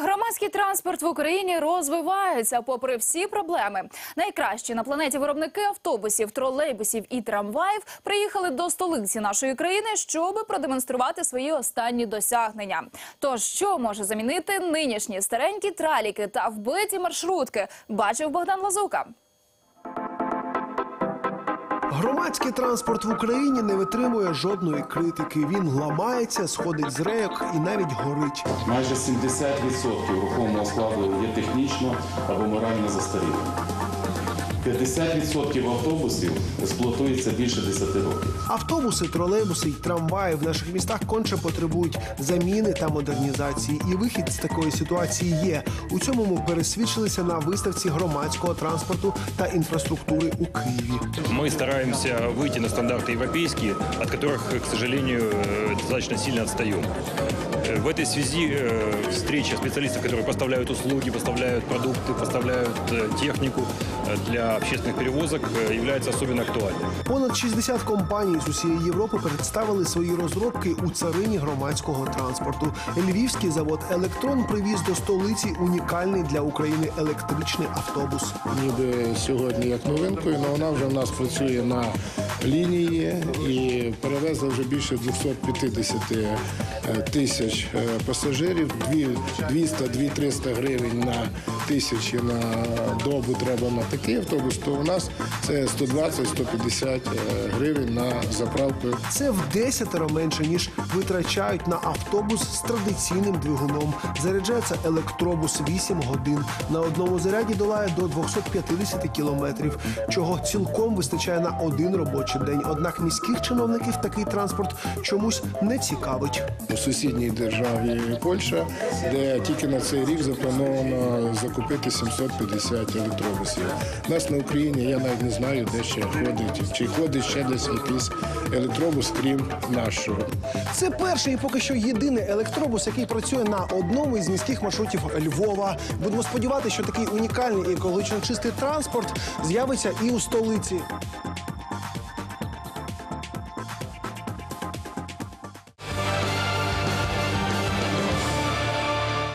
Громадський транспорт в Україні розвивається попри всі проблеми. Найкращі на планеті виробники автобусів, тролейбусів і трамваїв приїхали до столиці нашої країни, щоб продемонструвати свої останні досягнення. Тож, що може замінити нинішні старенькі траліки та вбиті маршрутки, бачив Богдан Лазука. Громадський транспорт в Україні не витримує жодної критики. Він ламається, сходить з рейок і навіть горить. Майже 70% рухомого складу є технічно або морально застарілим. 50% автобусів експлуатується більше 10 років. Автобуси, тролейбуси й трамваї в наших містах конче потребують заміни та модернізації. І вихід з такої ситуації є. У цьому ми пересвідчилися на виставці громадського транспорту та інфраструктури у Києві. Мы стараемся выйти на стандарты европейские, от которых, к сожалению, э, достаточно сильно отстаем. Э, В этой связи э, встреча специалистов, которые поставляют услуги, поставляют продукты, поставляют э, технику э, для общественных перевозок, э, является особенно актуальным. Понад 60 компаній з усієї Європи представили свої розробки у царині громадського транспорту. Львівський завод Електрон привіз до столиці унікальний для України електричний автобус. ніби сьогодні як новинкою, але вона вже в нас працює на лінії і перевезла вже більше 250 е, тисяч е, пасажирів. Дві- 200-200 гривень на тисячі на добу треба на такий автобус, то у нас це 120-150 е, гривень на заправку. Це в десятеро менше ніж витрачають на автобус з традиційним двигуном. Заряджається електробус 8 годин. На одному заряді долає до 250 кілометрів, чого цілком вистачає на один робочий день. Однак міських чиновників такий транспорт чомусь не цікавить. у сусідній державі Польща, де тільки на цей рік заплановано закупити 750 електробусів. У нас на Україні я навіть не знаю, де ще ходить, чи ходить ще десь якийсь електробус, крім нашого. Це перший і поки що єдиний електробус, який працює на одному із міських маршрутів Львова. Будемо сподіватися, що такий унікальний і екологічно чистий транспорт з'явиться і у столиці.